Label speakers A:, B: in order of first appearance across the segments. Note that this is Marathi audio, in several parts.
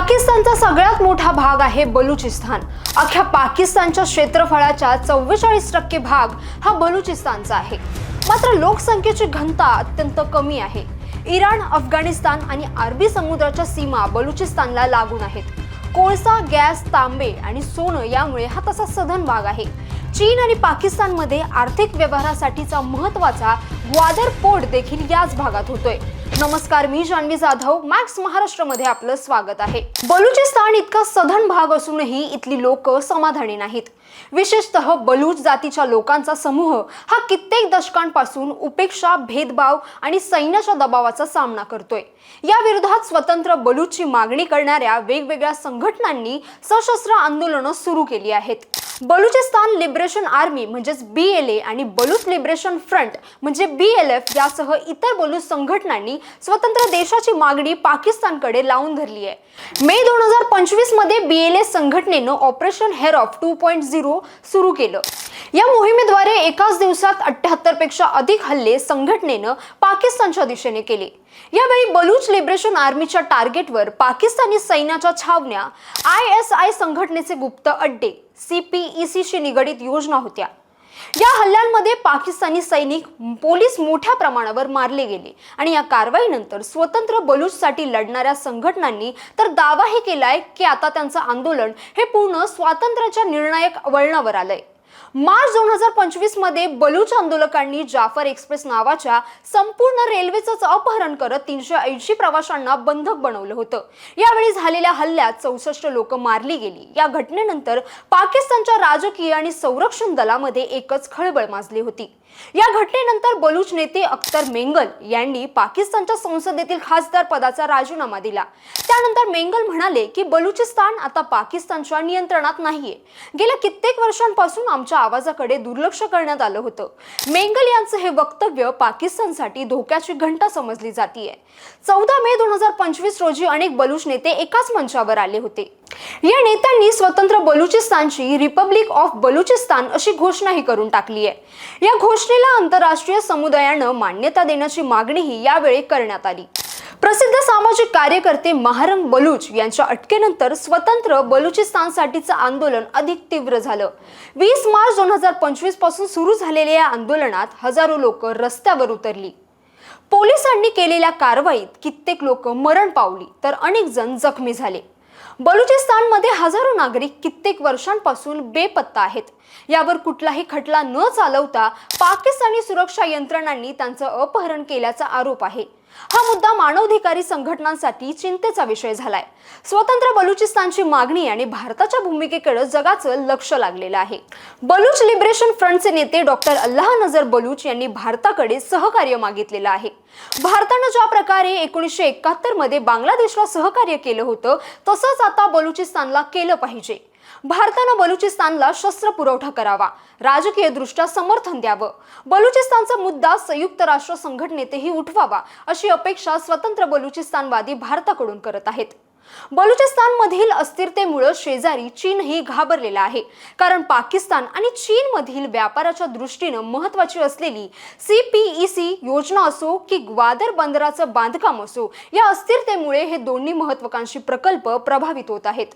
A: पाकिस्तानचा सगळ्यात मोठा भाग आहे बलुचिस्तान. अख्ख्या पाकिस्तानच्या क्षेत्रफळाच्या चव्वेचाळीस टक्के भाग हा बलुचिस्तानचा आहे. मात्र लोकसंख्येची घनता अत्यंत कमी आहे. इराण अफगाणिस्तान आणि अरबी समुद्राच्या सीमा बलुचिस्तानला लागून आहेत. कोळसा गॅस तांबे आणि सोनं यामुळे हा तसा सधन भाग आहे. चीन आणि पाकिस्तानमध्ये आर्थिक व्यवहारासाठीचा महत्त्वाचा ग्वादर पोर्ट देखील याच भागात होतोय. नमस्कार मी जान्हवी जाधव. मॅक्स महाराष्ट्रामध्ये आपलं स्वागत आहे. बलुचिस्तान इतका सधन भाग असूनही इथली लोक समाधानी नाहीत. विशेषतः बलूच जातीच्या लोकांचा समूह हा कित्येक दशकांपासून उपेक्षा भेदभाव आणि सैन्याच्या दबावाचा सामना करतोय. या विरोधात स्वतंत्र बलूचची मागणी करणाऱ्या वेगवेगळ्या संघटनांनी सशस्त्र आंदोलनं सुरू केली आहेत. बलुचिस्तान लिबरेशन आर्मी म्हणजेच बी एल ए आणि बलूच लिबरेशन फ्रंट म्हणजे बी एल एफ यासह इतर बलूच संघटनांनी स्वतंत्र देशाची मागणी पाकिस्तानकडे लावून धरली आहे. मे दोन हजार पंचवीसमध्ये बी एल ए संघटनेनं operation Herof two point zero सुरू केलं. या मोहिमेद्वारे एकाच दिवसात अठ्याहत्तरपेक्षा अधिक हल्ले संघटनेनं पाकिस्तानच्या दिशेने केले. यावेळी बलूच लिबरेशन आर्मीच्या टार्गेटवर पाकिस्तानी सैन्याच्या छावण्या आय एस आय संघटनेचे गुप्त अड्डे सीपीईसीशी निगडित योजना होत्या. या हल्ल्यांमध्ये पाकिस्तानी सैनिक पोलीस मोठ्या प्रमाणावर मारले गेले आणि या कारवाईनंतर स्वतंत्र बलूचसाठी लढणाऱ्या संघटनांनी तर दावाही केलाय की आता त्यांचं आंदोलन हे पूर्ण स्वातंत्र्याच्या निर्णायक वळणावर आलंय. मार्च दोन हजार पंचवीसमध्ये बलूच आंदोलकांनी जाफर एक्सप्रेस नावाच्या संपूर्ण रेल्वेचंच अपहरण करत तीनशे ऐंशी प्रवाशांना बंधक बनवलं होतं. यावेळी झालेल्या हल्ल्यात चौसष्ट लोक मारली गेली. या घटनेनंतर पाकिस्तानच्या राजकीय आणि संरक्षण दलामध्ये एकच खळबळ माजली होती. या घटनेनंतर बलूच नेते अख्तर मेंगल यांनी पाकिस्तानच्या संसदेतील खासदार पदाचा राजीनामा दिला. त्यानंतर मेंगल म्हणाले की बलुचिस्तान आता पाकिस्तानच्या नियंत्रणात नाहीये. गेल्या कित्येक वर्षांपासून आमच्या आवाजाकडे दुर्लक्ष करण्यात आलं होतं. मेंगल यांचं हे वक्तव्य पाकिस्तानसाठी धोक्याची घंटा समजली जातीये. चौदा मे दोन हजार पंचवीस रोजी अनेक बलूच नेते एकाच मंचावर आले होते. या नेत्यांनी स्वतंत्र बलुचिस्तानची रिपब्लिक ऑफ बलुचिस्तान अशी घोषणाही करून टाकली आहे या घोषणेला आंतरराष्ट्रीय समुदायानं मान्यता देण्याची मागणीही यावेळी करण्यात आली. प्रसिद्ध सामाजिक कार्यकर्ते महारंग बलूच यांच्या अटकेनंतर स्वतंत्र बलुचिस्तानसाठीचं आंदोलन अधिक तीव्र झालं. वीस मार्च दोन हजार पंचवीसपासून सुरू झालेल्या या आंदोलनात हजारो लोक रस्त्यावर उतरली. पोलिसांनी केलेल्या कारवाईत कित्येक लोक मरण पावली तर अनेक जण जखमी झाले. बलुचिस्तानमध्ये हजारो नागरिक कित्येक वर्षांपासून बेपत्ता आहेत. यावर कुठलाही खटला न चालवता पाकिस्तानी सुरक्षा यंत्रणांनी त्यांचं अपहरण केल्याचा आरोप आहे. हा मुद्दा मानवाधिकारी संघटनांसाठी चिंतेचा विषय झालाय. स्वतंत्र बलुचिस्तानची मागणी आणि भारताच्या भूमिकेकडे जगाचं लक्ष लागलेलं आहे. बलूच लिबरेशन फ्रंटचे नेते डॉक्टर अल्लाह नजर बलूच यांनी भारताकडे सहकार्य मागितलेलं आहे. भारतानं ज्या प्रकारे एकोणीसशे एकाहत्तरमध्ये बांगलादेशला सहकार्य केलं होतं तसंच आता बलुचिस्तानला केलं पाहिजे. भारतानं बलुचिस्तानला शस्त्र पुरवठा करावा. राजकीय दृष्ट्या समर्थन द्यावं. बलुचिस्तानचा मुद्दा संयुक्त राष्ट्र संघटनेतही उठवावा अशी अपेक्षा स्वतंत्र बलुचिस्तानवादी भारताकडून करत आहेत. बलुचिस्तानमधील अस्थिरतेमुळे शेजारी चीनही घाबरलेला आहे. कारण पाकिस्तान आणि चीनमधील व्यापाराच्या दृष्टीनं महत्वाची असलेली सी पी ई सी योजना असो की ग्वादर बंदराचं बांधकाम असो या अस्थिरतेमुळे हे दोन्ही महत्वाकांक्षी प्रकल्प प्रभावित होत आहेत.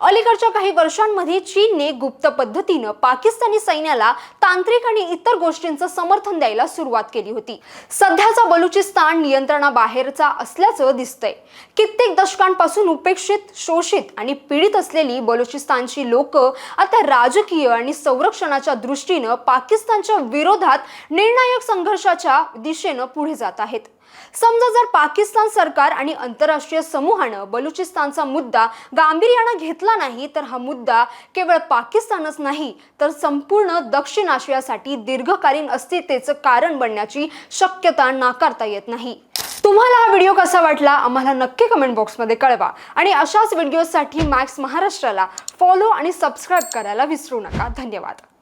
A: अलीकडच्या काही वर्षांमध्ये चीनने गुप्त पद्धतीनं पाकिस्तानी सैन्याला तांत्रिक आणि इतर गोष्टींचं समर्थन द्यायला सुरुवात केली होती. सध्याचा बलुचिस्तान नियंत्रणाबाहेरचा असल्याचं दिसतंय. कित्येक दशकांपासून उपेक्षित शोषित आणि पीडित असलेली बलुचिस्तानची लोक आता राजकीय आणि संरक्षणाच्या दृष्टीनं पाकिस्तानच्या विरोधात निर्णायक संघर्षाच्या दिशेनं पुढे जात आहेत. समजा जर पाकिस्तान सरकार आणि आंतरराष्ट्रीय समूहानं बलुचिस्तानचा मुद्दा गांभीर्यानं घेतला नाही तर हा मुद्दा केवळ पाकिस्तानच नाही तर संपूर्ण दक्षिण आशियासाठी दीर्घकालीन अस्थिरतेचं कारण बनण्याची शक्यता नाकारता येत नाही. तुम्हाला हा व्हिडिओ कसा वाटला आम्हाला नक्की कमेंट बॉक्समध्ये कळवा. आणि अशाच व्हिडिओसाठी मॅक्स महाराष्ट्राला फॉलो आणि सबस्क्राईब करायला विसरू नका. धन्यवाद.